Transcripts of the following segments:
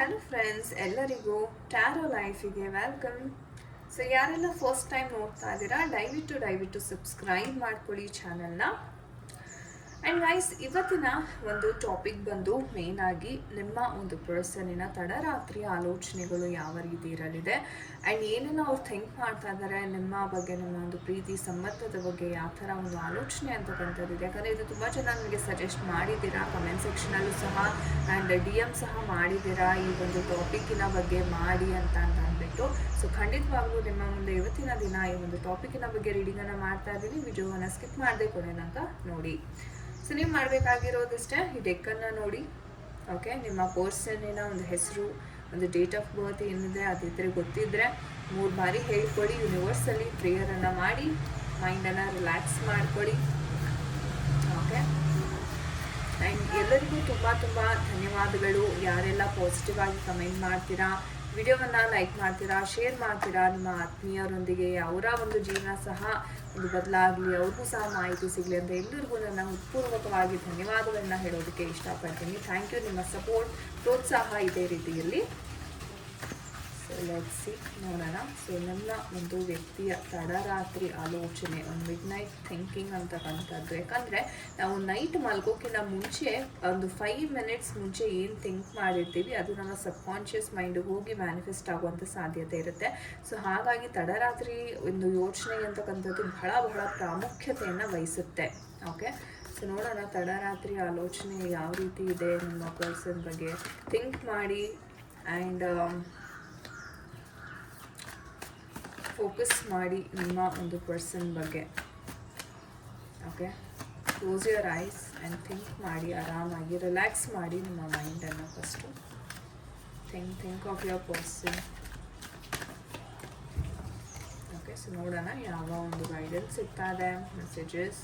Hello friends ಎಲ್ಲರಿಗೂ tarot ಲೈಫಿಗೆ welcome so ಯಾರೆಲ್ಲ ಫಸ್ಟ್ ಟೈಮ್ ನೋಡ್ತಾ ಇದ್ದೀರಾ, ದಯವಿಟ್ಟು ದಯವಿಟ್ಟು ಸಬ್ಸ್ಕ್ರೈಬ್ ಮಾಡ್ಕೊಳ್ಳಿ ಚಾನಲ್ನ ಆ್ಯಂಡ್ ಗೈಸ್ ಇವತ್ತಿನ ಒಂದು ಟಾಪಿಕ್ ಬಂದು ಮೇನ್ ಆಗಿ ನಿಮ್ಮ ಒಂದು ಪರ್ಸನಿನ ತಡರಾತ್ರಿ ಆಲೋಚನೆಗಳು ಯಾವ ರೀತಿ ಇರಲಿದೆ? ಆ್ಯಂಡ್ ಏನನ್ನ ಅವ್ರು ಥಿಂಕ್ ಮಾಡ್ತಾ ಇದ್ದಾರೆ ನಿಮ್ಮ ಬಗ್ಗೆ, ನಿಮ್ಮ ಒಂದು ಪ್ರೀತಿ, ಸಂಬಂಧದ ಬಗ್ಗೆ ಯಾವ ಥರ ಒಂದು ಆಲೋಚನೆ ಅಂತಕ್ಕಂಥದ್ದಿದೆ ಯಾಕಂದರೆ ಇದು ತುಂಬ ಜನ ನನಗೆ ಸಜೆಸ್ಟ್ ಮಾಡಿದ್ದೀರಾ? ಕಮೆಂಟ್ ಸೆಕ್ಷನಲ್ಲೂ ಸಹ ಆ್ಯಂಡ್ ಡಿ ಎಂ ಸಹ ಮಾಡಿದ್ದೀರಾ? ಈ ಒಂದು ಟಾಪಿಕ್ಕಿನ ಬಗ್ಗೆ ಮಾಡಿ ಅಂತ ಅಂತ ಅಂದ್ಬಿಟ್ಟು. ಸೊ ಖಂಡಿತವಾಗ್ಲೂ ನಿಮ್ಮ ಮುಂದೆ ಇವತ್ತಿನ ದಿನ ಈ ಒಂದು ಟಾಪಿಕ್ಕಿನ ಬಗ್ಗೆ ರೀಡಿಂಗನ್ನು ಮಾಡ್ತಾ ಇದ್ದೀನಿ. ವಿಡಿಯೋವನ್ನು ಸ್ಕಿಪ್ ಮಾಡದೆ ಕೊನೆಯಂತ ನೋಡಿ. ಸೊ ನೀವು ಮಾಡಬೇಕಾಗಿರೋದಿಷ್ಟೇ ಈ ಡೆಕ್ಕನ್ನು ನೋಡಿ. ಓಕೆ ನಿಮ್ಮ ಪೋರ್ಸನ್ನಿನ ಒಂದು ಹೆಸರು, ಒಂದು ಡೇಟ್ ಆಫ್ ಬರ್ತ್ ಏನಿದೆ ಅದಿದ್ದರೆ ಗೊತ್ತಿದ್ದರೆ ಮೂರು ಬಾರಿ ಹೇಳ್ಕೊಳ್ಳಿ ಯೂನಿವರ್ಸಲ್ಲಿ ಪ್ರೇಯರನ್ನು ಮಾಡಿ ಮೈಂಡನ್ನು ರಿಲ್ಯಾಕ್ಸ್ ಮಾಡ್ಕೊಳ್ಳಿ ಓಕೆ ಆ್ಯಂಡ್ ಎಲ್ಲರಿಗೂ ತುಂಬ ತುಂಬ ಧನ್ಯವಾದಗಳು. ಯಾರೆಲ್ಲ ಪಾಸಿಟಿವ್ ಆಗಿ ಕಮೆಂಟ್ ಮಾಡ್ತೀರಾ ವಿಡಿಯೋವನ್ನು ಲೈಕ್ ಮಾಡ್ತೀರಾ ಶೇರ್ ಮಾಡ್ತೀರಾ ನಿಮ್ಮ ಆತ್ಮೀಯರೊಂದಿಗೆ, ಅವರ ಒಂದು ಜೀವನ ಸಹ ಒಂದು ಬದಲಾಗಲಿ ಅವ್ರಿಗೂ ಸಹ ಮಾಹಿತಿ ಸಿಗಲಿ ಅಂತ ಎಲ್ಲರಿಗೂ ನನ್ನ ಹೃತ್ಪೂರ್ವಕವಾಗಿ ಧನ್ಯವಾದಗಳನ್ನ ಹೇಳೋದಕ್ಕೆ ಇಷ್ಟಪಡ್ತೀನಿ. ಥ್ಯಾಂಕ್ ಯು ನಿಮ್ಮ ಸಪೋರ್ಟ್ ಪ್ರೋತ್ಸಾಹ ಇದೇ ರೀತಿಯಲ್ಲಿ. ಸಿ ನೋಡೋಣ. ಸೊ ನನ್ನ ಒಂದು ವ್ಯಕ್ತಿಯ ತಡರಾತ್ರಿ ಆಲೋಚನೆ, ಒಂದು ಮಿಡ್ ನೈಟ್ ಥಿಂಕಿಂಗ್ ಅಂತಕ್ಕಂಥದ್ದು ಯಾಕಂದರೆ, ನಾವು ನೈಟ್ ಮಲ್ಗೋಕ್ಕಿಂತ ಮುಂಚೆ, ಒಂದು ಫೈವ್ ಮಿನಿಟ್ಸ್ ಮುಂಚೆ ಏನು ಥಿಂಕ್ ಮಾಡಿರ್ತೀವಿ, ಅದು ನಮ್ಮ ಸಬ್ಕಾನ್ಷಿಯಸ್ ಮೈಂಡ್ಗೆ ಹೋಗಿ ಮ್ಯಾನಿಫೆಸ್ಟ್ ಆಗುವಂಥ ಸಾಧ್ಯತೆ ಇರುತ್ತೆ. ಸೊ ಹಾಗಾಗಿ ತಡರಾತ್ರಿ ಒಂದು ಯೋಚನೆ ಅಂತಕ್ಕಂಥದ್ದು ಬಹಳ ಬಹಳ ಪ್ರಾಮುಖ್ಯತೆಯನ್ನು ವಹಿಸುತ್ತೆ. ಓಕೆ ಸೊ ನೋಡೋಣ ತಡರಾತ್ರಿ ಆಲೋಚನೆ ಯಾವ ರೀತಿ ಇದೆ, ನಿಮ್ಮ ಪರ್ಸನ್ ಬಗ್ಗೆ. ಥಿಂಕ್ ಮಾಡಿ ಆ್ಯಂಡ್ ಫೋಕಸ್ ಮಾಡಿ ನಿಮ್ಮ ಒಂದು ಪರ್ಸನ್ ಬಗ್ಗೆ. Okay close your eyes and think ಮಾಡಿ, ಆರಾಮಾಗಿ ರಿಲ್ಯಾಕ್ಸ್ ಮಾಡಿ ನಿಮ್ಮ ಮೈಂಡನ್ನು first think think of your person okay so ನೋಡೋಣ ಯಾವ ಒಂದು ಗೈಡೆನ್ಸ್ ಸಿಗ್ತಾ ಇದೆ ಮೆಸೇಜಸ್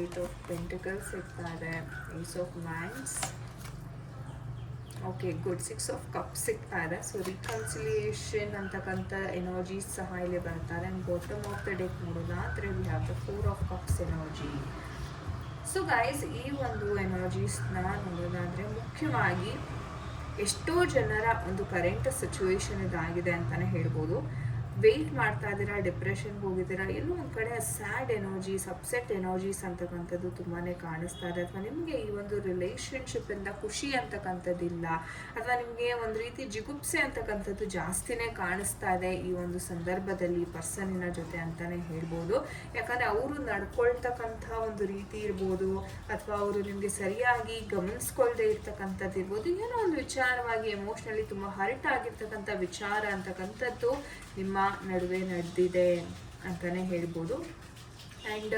ಏಟ್ ಆಫ್ ಪೆಂಟಿಕಲ್ಸ್ ಸಿಗ್ತಾ ಇದೆ ace of wands okay good six of cup ಸಿಗ್ತಾ ಇದೆ ಸೊ ರಿಕನ್ಸಿಲಿಯೇಷನ್ ಅಂತಕ್ಕಂಥ ಎನರ್ಜೀಸ್ ಸಹ ಇಲ್ಲಿ ಬರ್ತಾರೆ. And bottom of the deck ನೋಡೋದಾದರೆ we have the four of cups energy so guys ಈ ಒಂದು ಎನರ್ಜೀಸ್ನ ನೋಡೋದಾದರೆ ಮುಖ್ಯವಾಗಿ ಎಷ್ಟೋ ಜನರ ಒಂದು ಕರೆಂಟ್ ಸಿಚುವೇಶನ್ ಇದಾಗಿದೆ ಅಂತಲೇ ಹೇಳ್ಬೋದು. ವೆಯ್ಟ್ ಮಾಡ್ತಾ ಇದ್ದೀರಾ ಡಿಪ್ರೆಷನ್ಗೆ ಹೋಗಿದ್ದೀರಾ, ಎಲ್ಲೋ ಒಂದು ಕಡೆ ಸ್ಯಾಡ್ ಎನರ್ಜೀಸ್ ಅಪ್ಸೆಟ್ ಎನರ್ಜೀಸ್ ಅಂತಕ್ಕಂಥದ್ದು ತುಂಬಾ ಕಾಣಿಸ್ತಾ ಇದೆ. ಅಥವಾ ನಿಮಗೆ ಈ ಒಂದು ರಿಲೇಷನ್ಶಿಪ್ಪಿಂದ ಖುಷಿ ಅಂತಕ್ಕಂಥದ್ದಿಲ್ಲ, ಅಥವಾ ನಿಮಗೆ ಒಂದು ರೀತಿ ಜಿಗುಪ್ಸೆ ಅಂತಕ್ಕಂಥದ್ದು ಜಾಸ್ತಿನೇ ಕಾಣಿಸ್ತಾ ಇದೆ ಈ ಒಂದು ಸಂದರ್ಭದಲ್ಲಿ ಪರ್ಸನ್ನಿನ ಜೊತೆ ಅಂತಲೇ ಹೇಳ್ಬೋದು. ಯಾಕಂದರೆ ಅವರು ನಡ್ಕೊಳ್ತಕ್ಕಂಥ ಒಂದು ರೀತಿ ಇರ್ಬೋದು, ಅಥವಾ ಅವರು ನಿಮಗೆ ಸರಿಯಾಗಿ ಗಮನಿಸ್ಕೊಳ್ದೆ ಇರ್ತಕ್ಕಂಥದ್ದು ಇರ್ಬೋದು, ಏನೋ ಒಂದು ವಿಚಾರವಾಗಿ ಎಮೋಷ್ನಲಿ ತುಂಬ ಹರ್ಟ್ ಆಗಿರ್ತಕ್ಕಂಥ ವಿಚಾರ ಅಂತಕ್ಕಂಥದ್ದು ನಿಮ್ಮ ನಡುವೆ ನಡೆದಿದೆ ಅಂತಲೇ ಹೇಳ್ಬೋದು. ಆ್ಯಂಡ್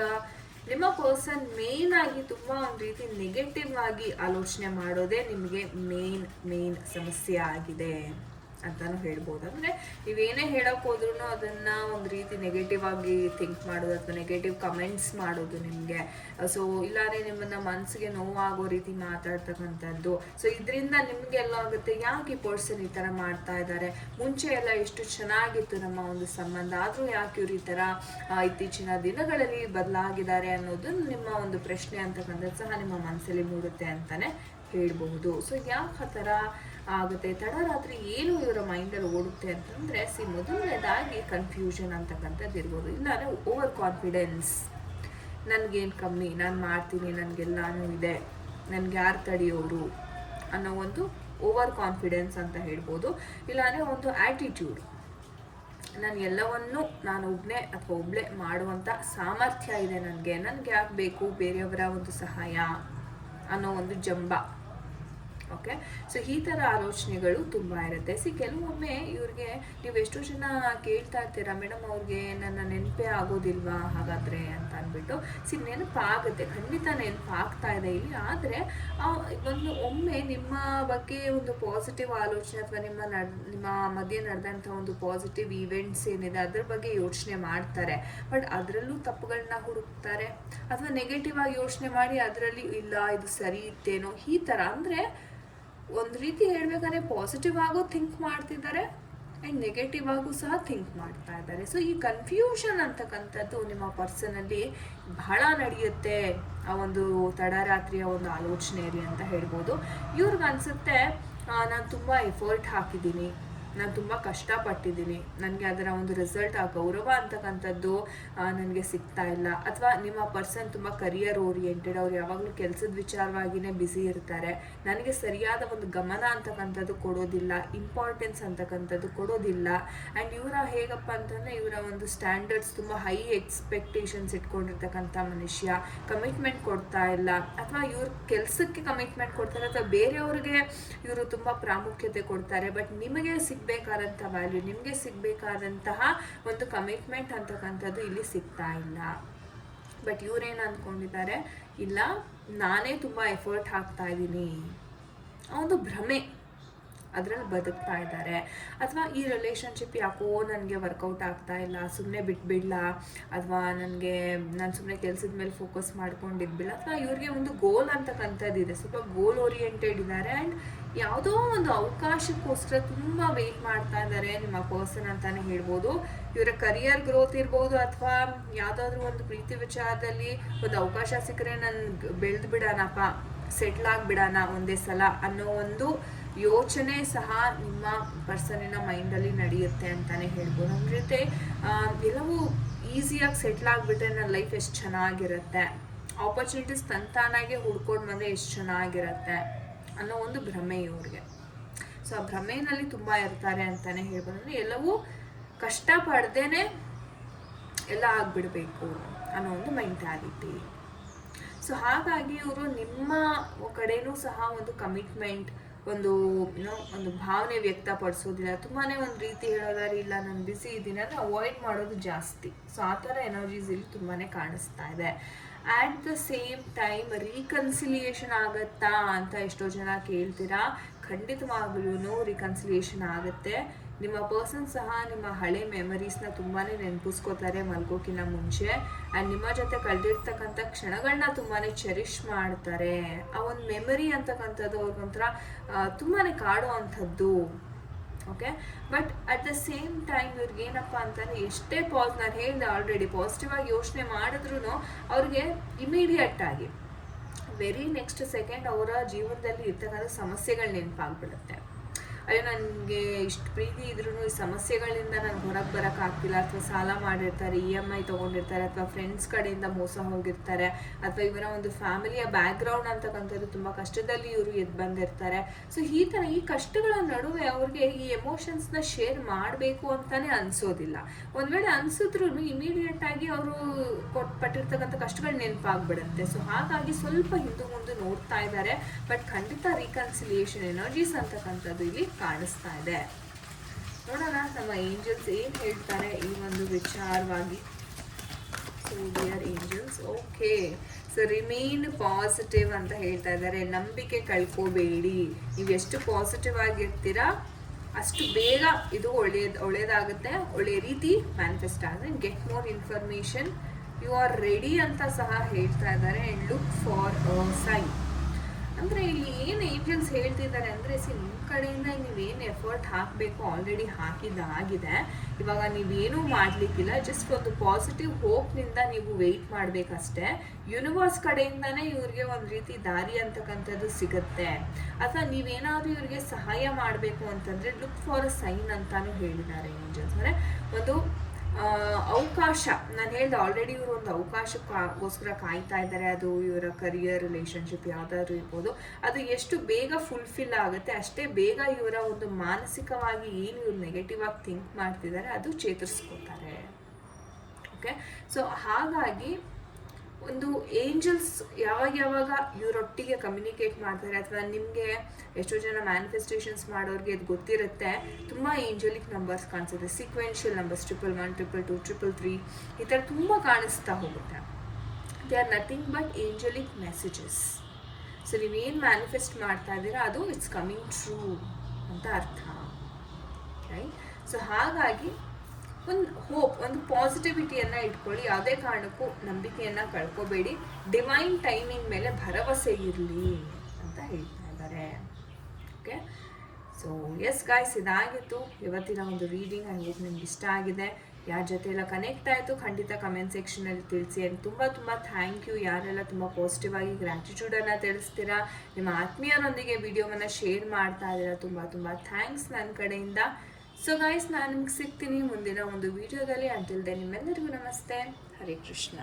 ನಿಮ್ಮ ಪರ್ಸನ್ ಮೇನ್ ಆಗಿ ತುಂಬ ಒಂದು ರೀತಿ ನೆಗೆಟಿವ್ ಆಗಿ ಆಲೋಚನೆ ಮಾಡೋದೇ ನಿಮಗೆ ಮೇನ್ ಮೇನ್ ಸಮಸ್ಯೆ ಆಗಿದೆ. ಅಂತಲೂ ಹೇಳ್ಬೋದು. ಅಂದರೆ ನೀವೇನೇ ಹೇಳೋಕೆ ಹೋದ್ರೂ ಅದನ್ನು ಒಂದು ರೀತಿ ನೆಗೆಟಿವ್ ಆಗಿ ಥಿಂಕ್ ಮಾಡೋದು ಅಥವಾ ನೆಗೆಟಿವ್ ಕಮೆಂಟ್ಸ್ ಮಾಡೋದು ನಿಮಗೆ. ಸೊ ಇಲ್ಲಾಂದರೆ ನಿಮ್ಮನ್ನು ಮನಸ್ಸಿಗೆ ನೋವಾಗೋ ರೀತಿ ಮಾತಾಡ್ತಕ್ಕಂಥದ್ದು. ಸೊ ಇದರಿಂದ ನಿಮಗೆಲ್ಲ ಆಗುತ್ತೆ ಯಾಕೆ ಈ ಪರ್ಸನ್ ಈ ಥರ ಮಾಡ್ತಾ ಇದ್ದಾರೆ? ಮುಂಚೆ ಎಲ್ಲ ಎಷ್ಟು ಚೆನ್ನಾಗಿತ್ತು ನಮ್ಮ ಒಂದು ಸಂಬಂಧ? ಆದರೂ ಯಾಕೆ ಇವ್ರು ಈ ಥರ ಇತ್ತೀಚಿನ ದಿನಗಳಲ್ಲಿ ಬದಲಾಗಿದ್ದಾರೆ ಅನ್ನೋದು ನಿಮ್ಮ ಒಂದು ಪ್ರಶ್ನೆ ಅಂತಕ್ಕಂಥದ್ದು ಸಹ ನಿಮ್ಮ ಮನಸ್ಸಲ್ಲಿ ಮೂಡುತ್ತೆ ಅಂತಲೇ ಹೇಳ್ಬಹುದು. ಸೊ ಆ ಥರ ಆಗುತ್ತೆ. ತಡರಾತ್ರಿ ಏನು ಇವರ ಮೈಂಡಲ್ಲಿ ಓಡುತ್ತೆ ಅಂತಂದರೆ ಸಿ ಮೊದಲನೇದಾಗಿ ಕನ್ಫ್ಯೂಷನ್ ಅಂತಕ್ಕಂಥದ್ದು ಇರ್ಬೋದು. ಇಲ್ಲಾಂದರೆ ಓವರ್ ಕಾನ್ಫಿಡೆನ್ಸ್ ನನಗೇನು ಕಮ್ಮಿ, ನಾನು ಮಾಡ್ತೀನಿ ನನಗೆಲ್ಲಾನು ಇದೆ, ನನಗೆ ಯಾರು ತಡೆಯೋರು ಅನ್ನೋ ಒಂದು ಓವರ್ ಕಾನ್ಫಿಡೆನ್ಸ್ ಅಂತ ಹೇಳ್ಬೋದು. ಇಲ್ಲಾಂದರೆ ಒಂದು ಆ್ಯಟಿಟ್ಯೂಡ್ ನಾನು ಎಲ್ಲವನ್ನೂ ನಾನು ಒಬ್ಬನೇ ಅಥವಾ ಒಬ್ಬಳೆ ಮಾಡುವಂಥ ಸಾಮರ್ಥ್ಯ ಇದೆ ನನಗೆ. ನನಗೆ ಯಾಕೆ ಬೇಕು? ಬೇರೆಯವರ ಒಂದು ಸಹಾಯ ಅನ್ನೋ ಒಂದು ಜಂಬ. ಓಕೆ? ಸೊ ಈ ಥರ ಆಲೋಚನೆಗಳು ತುಂಬ ಇರುತ್ತೆ. ಸಿ ಕೆಲವೊಮ್ಮೆ ಇವ್ರಿಗೆ ನೀವು ಎಷ್ಟೋ ಜನ ಕೇಳ್ತಾ ಇರ್ತೀರಾ, ಮೇಡಮ್, ಅವ್ರಿಗೆ ನನ್ನ ನೆನಪೇ ಆಗೋದಿಲ್ವಾ ಹಾಗಾದರೆ? ಅಂತ ಅಂದ್ಬಿಟ್ಟು. ಸಿ ನೆನಪಾಗುತ್ತೆ, ಖಂಡಿತ ನೆನಪಾಗ್ತಾ ಇದೆ ಇಲ್ಲಿ. ಆದರೆ ಒಂದು ಒಮ್ಮೆ ನಿಮ್ಮ ಬಗ್ಗೆ ಒಂದು ಪಾಸಿಟಿವ್ ಆಲೋಚನೆ ಅಥವಾ ನಿಮ್ಮ ನಡ್, ನಿಮ್ಮ ಮಧ್ಯೆ ನಡೆದಂಥ ಒಂದು ಪಾಸಿಟಿವ್ ಈವೆಂಟ್ಸ್ ಏನಿದೆ, ಅದ್ರ ಬಗ್ಗೆ ಯೋಚನೆ ಮಾಡ್ತಾರೆ. ಬಟ್ ಅದರಲ್ಲೂ ತಪ್ಪುಗಳನ್ನ ಹುಡುಕ್ತಾರೆ. ಅಥವಾ ನೆಗೆಟಿವ್ ಆಗಿ ಯೋಚನೆ ಮಾಡಿ ಅದರಲ್ಲಿ, ಇಲ್ಲ, ಇದು ಸರಿ ಇತ್ತೇನೋ? ಈ ಥರ ಅಂದರೆ ಒಂದು ರೀತಿ ಹೇಳ್ಬೇಕಾದ್ರೆ ಪಾಸಿಟಿವ್ ಆಗೋ ಥಿಂಕ್ ಮಾಡ್ತಿದ್ದಾರೆ ಆ್ಯಂಡ್ ನೆಗೆಟಿವ್ ಆಗೂ ಸಹ ಥಿಂಕ್ ಮಾಡ್ತಾ ಇದ್ದಾರೆ. ಸೊ ಈ ಕನ್ಫ್ಯೂಷನ್ ಅಂತಕ್ಕಂಥದ್ದು ನಿಮ್ಮ ಪರ್ಸನಲ್ಲಿ ಬಹಳ ನಡೆಯುತ್ತೆ. ಆ ಒಂದು ತಡರಾತ್ರಿಯ ಒಂದು ಆಲೋಚನೆಯಲ್ಲಿ ಅಂತ ಹೇಳ್ಬೋದು. ಇವ್ರಿಗನ್ಸುತ್ತೆ ನಾನು ತುಂಬ ಎಫರ್ಟ್ ಹಾಕಿದ್ದೀನಿ. ನಾನು ತುಂಬ ಕಷ್ಟಪಟ್ಟಿದ್ದೀನಿ. ನನಗೆ ಅದರ ಒಂದು ರಿಸಲ್ಟ್ ಆ ಗೌರವ ಅಂತಕ್ಕಂಥದ್ದು ನನಗೆ ಸಿಗ್ತಾ ಇಲ್ಲ. ಅಥವಾ ನಿಮ್ಮ ಪರ್ಸನ್ ತುಂಬ ಕರಿಯರ್ ಓರಿಯೆಂಟೆಡ್ ಅವ್ರು ಯಾವಾಗಲೂ ಕೆಲಸದ ವಿಚಾರವಾಗಿಯೇ ಬ್ಯುಸಿ ಇರ್ತಾರೆ. ನನಗೆ ಸರಿಯಾದ ಒಂದು ಗಮನ ಅಂತಕ್ಕಂಥದ್ದು ಕೊಡೋದಿಲ್ಲ ಇಂಪಾರ್ಟೆನ್ಸ್ ಅಂತಕ್ಕಂಥದ್ದು ಕೊಡೋದಿಲ್ಲ. ಆ್ಯಂಡ್ ಇವರ ಹೇಗಪ್ಪ ಅಂತಂದರೆ, ಇವರ ಒಂದು ಸ್ಟ್ಯಾಂಡರ್ಡ್ಸ್ ತುಂಬ ಹೈ ಎಕ್ಸ್ಪೆಕ್ಟೇಷನ್ಸ್ ಇಟ್ಕೊಂಡಿರ್ತಕ್ಕಂಥ ಮನುಷ್ಯ. ಕಮಿಟ್ಮೆಂಟ್ ಕೊಡ್ತಾ ಇಲ್ಲ. ಅಥವಾ ಇವ್ರ ಕೆಲಸಕ್ಕೆ ಕಮಿಟ್ಮೆಂಟ್ ಕೊಡ್ತಾರೆ, ಅಥವಾ ಬೇರೆಯವ್ರಿಗೆ ಇವರು ತುಂಬ ಪ್ರಾಮುಖ್ಯತೆ ಕೊಡ್ತಾರೆ. ಬಟ್ ನಿಮಗೆ ಸಿಗಬೇಕಾದಂಥ ವ್ಯಾಲ್ಯೂ ನಿಮಗೆ ಸಿಗಬೇಕಾದಂತಹ ಒಂದು ಕಮಿಟ್ಮೆಂಟ್ ಅಂತಕ್ಕಂಥದ್ದು ಇಲ್ಲಿ ಸಿಗ್ತಾ ಇಲ್ಲ. ಬಟ್ ಇವರೇನು ಅಂದ್ಕೊಂಡಿದ್ದಾರೆ ಇಲ್ಲ, ನಾನೇ ತುಂಬ ಎಫರ್ಟ್ ಹಾಕ್ತಾ ಇದ್ದೀನಿ. ಒಂದು ಭ್ರಮೆ. ಅದರಲ್ಲಿ ಬದುಕ್ತಾ ಇದ್ದಾರೆ. ಅಥವಾ ಈ ರಿಲೇಷನ್ಶಿಪ್ ಯಾಕೋ ನನಗೆ ವರ್ಕೌಟ್ ಆಗ್ತಾ ಇಲ್ಲ ಸುಮ್ಮನೆ ಬಿಟ್ಬಿಡ್ಲ, ಅಥವಾ ನನಗೆ, ನಾನು ಸುಮ್ಮನೆ ಕೆಲಸದ ಮೇಲೆ ಫೋಕಸ್ ಮಾಡ್ಕೊಂಡಿದ್ಬಿಲ್ಲ ಅಥವಾ ಇವ್ರಿಗೆ ಒಂದು ಗೋಲ್ ಅಂತಕ್ಕಂಥದ್ದು ಇದೆ ಸ್ವಲ್ಪ ಗೋಲ್ ಓರಿಯೆಂಟೆಡ್ ಇದ್ದಾರೆ ಆ್ಯಂಡ್ ಯಾವುದೋ ಒಂದು ಅವಕಾಶಕ್ಕೋಸ್ಕರ ತುಂಬ ವೆಯ್ಟ್ ಮಾಡ್ತಾ ಇದ್ದಾರೆ. ನಿಮ್ಮ ಪರ್ಸನ್ ಅಂತಾನೆ ಹೇಳ್ಬೋದು. ಇವರ ಕರಿಯರ್ ಗ್ರೋತ್ ಇರ್ಬೋದು, ಅಥವಾ ಯಾವುದಾದ್ರೂ ಒಂದು ಪ್ರೀತಿ ವಿಚಾರದಲ್ಲಿ ಒಂದು ಅವಕಾಶ ಸಿಕ್ಕರೆ ನನ್ಗೆ ಬೆಳೆದು ಬಿಡೋಣಪ್ಪ ಸೆಟ್ಲ್ ಆಗಿಬಿಡೋಣ ಒಂದೇ ಸಲ ಅನ್ನೋ ಒಂದು ಯೋಚನೆ ಸಹ ನಿಮ್ಮ ಪರ್ಸನಿನ ಮೈಂಡಲ್ಲಿ ನಡೆಯುತ್ತೆ ಅಂತಾನೆ ಹೇಳ್ಬೋದು. ನಮ್ಮ ಜೊತೆ ಎಲ್ಲವೂ ಈಸಿಯಾಗಿ ಸೆಟ್ಲ್ ಆಗಿಬಿಟ್ರೆ ನನ್ನ ಲೈಫ್ ಎಷ್ಟು ಚೆನ್ನಾಗಿರುತ್ತೆ? ಆಪರ್ಚುನಿಟೀಸ್ ತಂತಾನಾಗೆ ಹುಡ್ಕೊಂಡು ಬಂದರೆ ಎಷ್ಟು ಚೆನ್ನಾಗಿರುತ್ತೆ? ಅನ್ನೋ ಒಂದು ಭ್ರಮೆ ಇವ್ರಿಗೆ. ಸೊ, ಆ ಭ್ರಮೆಯಲ್ಲಿ ತುಂಬ ಇರ್ತಾರೆ ಅಂತಾನೆ ಹೇಳ್ಬೋದು. ಅಂದರೆ ಎಲ್ಲವೂ ಕಷ್ಟಪಡ್ದೇ ಎಲ್ಲ ಆಗಿಬಿಡಬೇಕು ಅನ್ನೋ ಒಂದು ಮೆಂಟ್ಯಾಲಿಟಿ ಸೊ, ಹಾಗಾಗಿ ಇವರು ನಿಮ್ಮ ಕಡೆಯೂ ಸಹ ಒಂದು ಕಮಿಟ್ಮೆಂಟ್ ಒಂದು ಏನೋ ಒಂದು ಭಾವನೆ ವ್ಯಕ್ತಪಡಿಸೋದಿಲ್ಲ. ತುಂಬಾ ಒಂದು ರೀತಿ ಹೇಳೋದಾದ್ರೆ ಇಲ್ಲ, ನಾನು ಬಿಸಿ ಇದ್ದೀನಿ ಅಂದರೆ ಅವಾಯ್ಡ್ ಮಾಡೋದು ಜಾಸ್ತಿ. ಸೊ ಆ ಥರ ಎನರ್ಜೀಸ್ ಇಲ್ಲಿ ತುಂಬಾ ಕಾಣಿಸ್ತಾ ಇದೆ. At the same time reconciliation ಆಗತ್ತಾ ಅಂತ ಎಷ್ಟೋ ಜನ ಕೇಳ್ತೀರಾ? ಖಂಡಿತವಾಗ್ಲೂ ರೀಕನ್ಸಿಲಿಯೇಷನ್ ಆಗುತ್ತೆ. ನಿಮ್ಮ ಪರ್ಸನ್ ಸಹ ನಿಮ್ಮ ಹಳೆ ಮೆಮರೀಸ್ನ ತುಂಬಾ ನೆನಪಿಸ್ಕೋತಾರೆ ಮಲ್ಗೋಕಿನ್ನ ಮುಂಚೆ. ಆ್ಯಂಡ್ ನಿಮ್ಮ ಜೊತೆ ಕಳೆದಿರ್ತಕ್ಕಂಥ ಕ್ಷಣಗಳನ್ನ ತುಂಬಾ ಚೆರಿಷ್ ಮಾಡ್ತಾರೆ. ಆ ಒಂದು ಮೆಮರಿ ಅಂತಕ್ಕಂಥದ್ದು ಅವ್ರಿಗೊಂಥರ ತುಂಬಾ ಕಾಡೋ ಅಂಥದ್ದು okay but at the same time ಇವ್ರಿಗೆ ಏನಪ್ಪ ಅಂತಂದ್ರೆ ಎಷ್ಟೇ ಪಾಸ್ ನಾನು ಹೇಳಿದೆ ಆಲ್ರೆಡಿ ಪಾಸಿಟಿವ್ ಆಗಿ ಯೋಚನೆ ಮಾಡಿದ್ರು ಅವ್ರಿಗೆ ಇಮಿಡಿಯೇಟ್ ಆಗಿ ವೆರಿ ನೆಕ್ಸ್ಟ್ ಸೆಕೆಂಡ್ ಅವರ ಜೀವನದಲ್ಲಿ ಇರ್ತಕ್ಕಂಥ ಸಮಸ್ಯೆಗಳು ನೆನಪಾಗ್ಬಿಡುತ್ತೆ. ಅಯ್ಯೋ, ನನಗೆ ಇಷ್ಟು ಪ್ರೀತಿ ಇದ್ರೂ ಈ ಸಮಸ್ಯೆಗಳಿಂದ ನಾನು ಹೊರಗೆ ಬರೋಕ್ಕಾಗ್ತಿಲ್ಲ ಅಥವಾ ಸಾಲ ಮಾಡಿರ್ತಾರೆ ಇ ಎಂ ಐ ತೊಗೊಂಡಿರ್ತಾರೆ, ಅಥವಾ ಫ್ರೆಂಡ್ಸ್ ಕಡೆಯಿಂದ ಮೋಸ ಹೋಗಿರ್ತಾರೆ, ಅಥವಾ ಇವರ ಒಂದು ಫ್ಯಾಮಿಲಿಯ ಬ್ಯಾಕ್ಗ್ರೌಂಡ್ ಅಂತಕ್ಕಂಥದ್ದು ತುಂಬ ಕಷ್ಟದಲ್ಲಿ ಇವರು ಎದ್ದು ಬಂದಿರ್ತಾರೆ. ಸೊ ಈ ಥರ ಈ ಕಷ್ಟಗಳ ನಡುವೆ ಅವ್ರಿಗೆ ಈ ಎಮೋಷನ್ಸ್ನ ಶೇರ್ ಮಾಡಬೇಕು ಅಂತಾನೆ ಅನಿಸೋದಿಲ್ಲ. ಒಂದು ವೇಳೆ ಅನಿಸಿದ್ರು ಇಮಿಡಿಯೇಟ್ ಆಗಿ ಅವರು ಪಟ್ಟಿರ್ತಕ್ಕಂಥ ಕಷ್ಟಗಳು ನೆನಪಾಗ್ಬಿಡುತ್ತೆ. ಸೊ ಹಾಗಾಗಿ ಸ್ವಲ್ಪ ಹಿಂದೆ ಮುಂದೆ ನೋಡ್ತಾ ಇದ್ದಾರೆ ಬಟ್ ಖಂಡಿತ ರೀಕನ್ಸಿಲಿಯೇಷನ್ ಎನರ್ಜೀಸ್ ಅಂತಕ್ಕಂಥದ್ದು ಇಲ್ಲಿ ಕಾಣಿಸ್ತಾ ಇದೆ. ನೋಡೋಣ, ನಮ್ಮ ಏಂಜಲ್ಸ್ ಏನು ಹೇಳ್ತಾರೆ ಈ ಒಂದು ವಿಚಾರವಾಗಿ. So dear angels. Okay so remain positive ಅಂತ ಹೇಳ್ತಾ ಇದ್ದಾರೆ. ನಂಬಿಕೆ ಕಳ್ಕೋಬೇಡಿ. ನೀವು ಎಷ್ಟು ಪಾಸಿಟಿವ್ ಆಗಿರ್ತೀರಾ, ಅಷ್ಟು ಬೇಗ ಇದು ಒಳ್ಳೆಯದು ಒಳ್ಳೆಯದಾಗುತ್ತೆ ಒಳ್ಳೆಯ ರೀತಿ ಮ್ಯಾನಿಫೆಸ್ಟ್ ಆಗುತ್ತೆ. Get more information you are ready ಅಂತ ಸಹ ಹೇಳ್ತಾ ಇದ್ದಾರೆ. ಆ್ಯಂಡ್ ಲುಕ್ ಫಾರ್ ಸೈನ್ ಅಂದರೆ ಇಲ್ಲಿ ಏನು ಏಂಜಲ್ಸ್ ಹೇಳ್ತಿದ್ದಾರೆ ಅಂದರೆ ಸಿ ನಿಮ್ಮ ಕಡೆಯಿಂದ ನೀವೇನು ಎಫರ್ಟ್ ಹಾಕಬೇಕು ಆಲ್ರೆಡಿ ಹಾಕಿದ್ದಾಗಿದೆ. ಇವಾಗ ನೀವೇನೂ ಮಾಡಲಿಕ್ಕಿಲ್ಲ ಜಸ್ಟ್ ಒಂದು ಪಾಸಿಟಿವ್ ಹೋಪ್ನಿಂದ ನೀವು ವೆಯ್ಟ್ ಮಾಡಬೇಕಷ್ಟೇ. ಯೂನಿವರ್ಸ್ ಕಡೆಯಿಂದನೇ ಇವ್ರಿಗೆ ಒಂದು ರೀತಿ ದಾರಿ ಅಂತಕ್ಕಂಥದ್ದು ಸಿಗುತ್ತೆ. ಅಥವಾ ನೀವೇನಾದರೂ ಇವ್ರಿಗೆ ಸಹಾಯ ಮಾಡಬೇಕು ಅಂತಂದರೆ ಲುಕ್ ಫಾರ್ ಅ ಸೈನ್ ಅಂತಾನು ಹೇಳಿದ್ದಾರೆ ಏಂಜಲ್ಸ್ ಅಂದರೆ ಒಂದು ಅವಕಾಶ. ನಾನು ಹೇಳ್ದೆ ಆಲ್ರೆಡಿ ಇವರು ಒಂದು ಅವಕಾಶಕ್ಕೋಸ್ಕರ ಕಾಯ್ತಾ ಇದ್ದಾರೆ. ಅದು ಇವರ ಕರಿಯರ್ ರಿಲೇಷನ್ಶಿಪ್ ಯಾವುದಾದ್ರು ಇರ್ಬೋದು. ಅದು ಎಷ್ಟು ಬೇಗ ಫುಲ್ಫಿಲ್ ಆಗುತ್ತೆ, ಅಷ್ಟೇ ಬೇಗ ಇವರ ಒಂದು ಮಾನಸಿಕವಾಗಿ ಏನು ಇವ್ರು ನೆಗೆಟಿವ್ ಆಗಿ ಥಿಂಕ್ ಮಾಡ್ತಿದ್ದಾರೆ, ಅದು ಚೇತರಿಸ್ಕೋತಾರೆ. ಓಕೆ ಸೊ ಹಾಗಾಗಿ ಒಂದು ಏಂಜಲ್ಸ್ ಯಾವಾಗ ಯಾವಾಗ ಇವರೊಟ್ಟಿಗೆ ಕಮ್ಯುನಿಕೇಟ್ ಮಾಡ್ತಾರೆ ಅಥವಾ ನಿಮಗೆ ಎಷ್ಟೋ ಜನ ಮ್ಯಾನಿಫೆಸ್ಟೇಷನ್ಸ್ ಮಾಡೋರಿಗೆ ಅದು ಗೊತ್ತಿರುತ್ತೆ, ತುಂಬ ಏಂಜಲಿಕ್ ನಂಬರ್ಸ್ ಕಾಣಿಸುತ್ತೆ. Sequential numbers triple one triple two triple three ಈ ಥರ ತುಂಬ ಕಾಣಿಸ್ತಾ ಹೋಗುತ್ತೆ. They are nothing but angelic messages so ನೀವೇನು ಮ್ಯಾನಿಫೆಸ್ಟ್ ಮಾಡ್ತಾ ಇದ್ದೀರಾ ಅದು ಇಟ್ಸ್ ಕಮಿಂಗ್ ಟ್ರೂ ಅಂತ ಅರ್ಥ. ರೈಟ್ ಸೊ ಹಾಗಾಗಿ ಒಂದು ಹೋಪ್ ಒಂದು ಪಾಸಿಟಿವಿಟಿಯನ್ನು ಇಟ್ಕೊಳ್ಳಿ ಯಾವುದೇ ಕಾರಣಕ್ಕೂ ನಂಬಿಕೆಯನ್ನ ಕಳ್ಕೋಬೇಡಿ. ಡಿವೈನ್ ಟೈಮಿಂಗ್ ಮೇಲೆ ಭರವಸೆ ಇರಲಿ ಅಂತ ಹೇಳ್ತಾ ಇದ್ದಾರೆ ಓಕೆ ಸೊ ಎಸ್ ಗಾಯ್ಸ್ ಇದಾಗಿತ್ತು. ಇವತ್ತಿನ ಒಂದು ರೀಡಿಂಗ್ ಅಂಡ್ ಹೋಪ್ ನಿಮ್ಗೆ ಇಷ್ಟ ಆಗಿದೆ. ಯಾರ ಜೊತೆ ಎಲ್ಲ ಕನೆಕ್ಟ್ ಆಯಿತು, ಖಂಡಿತ ಕಮೆಂಟ್ ಸೆಕ್ಷನಲ್ಲಿ ತಿಳಿಸಿ. ಅಂತ ತುಂಬ ತುಂಬ ಥ್ಯಾಂಕ್ ಯು ಯಾರೆಲ್ಲ ತುಂಬ ಪಾಸಿಟಿವ್ ಆಗಿ ಗ್ರ್ಯಾಟಿಟ್ಯೂಡನ್ನು ತಿಳಿಸ್ತೀರಾ, ನಿಮ್ಮ ಆತ್ಮೀಯರೊಂದಿಗೆ ವಿಡಿಯೋವನ್ನು ಶೇರ್ ಮಾಡ್ತಾ ಇದ್ದೀರಾ ತುಂಬ ತುಂಬ ಥ್ಯಾಂಕ್ಸ್ ನನ್ನ ಕಡೆಯಿಂದ. ಸೊ ಗಾಯ್ಸ್ ನಾನು ನಿಮ್ಗೆ ಸಿಗ್ತೀನಿ ಮುಂದಿನ ಒಂದು ವಿಡಿಯೋದಲ್ಲಿ. ಅಂಟಿಲ್ದೆ ನಿಮ್ಮೆಲ್ಲರಿಗೂ ನಮಸ್ತೆ. ಹರೇ ಕೃಷ್ಣ.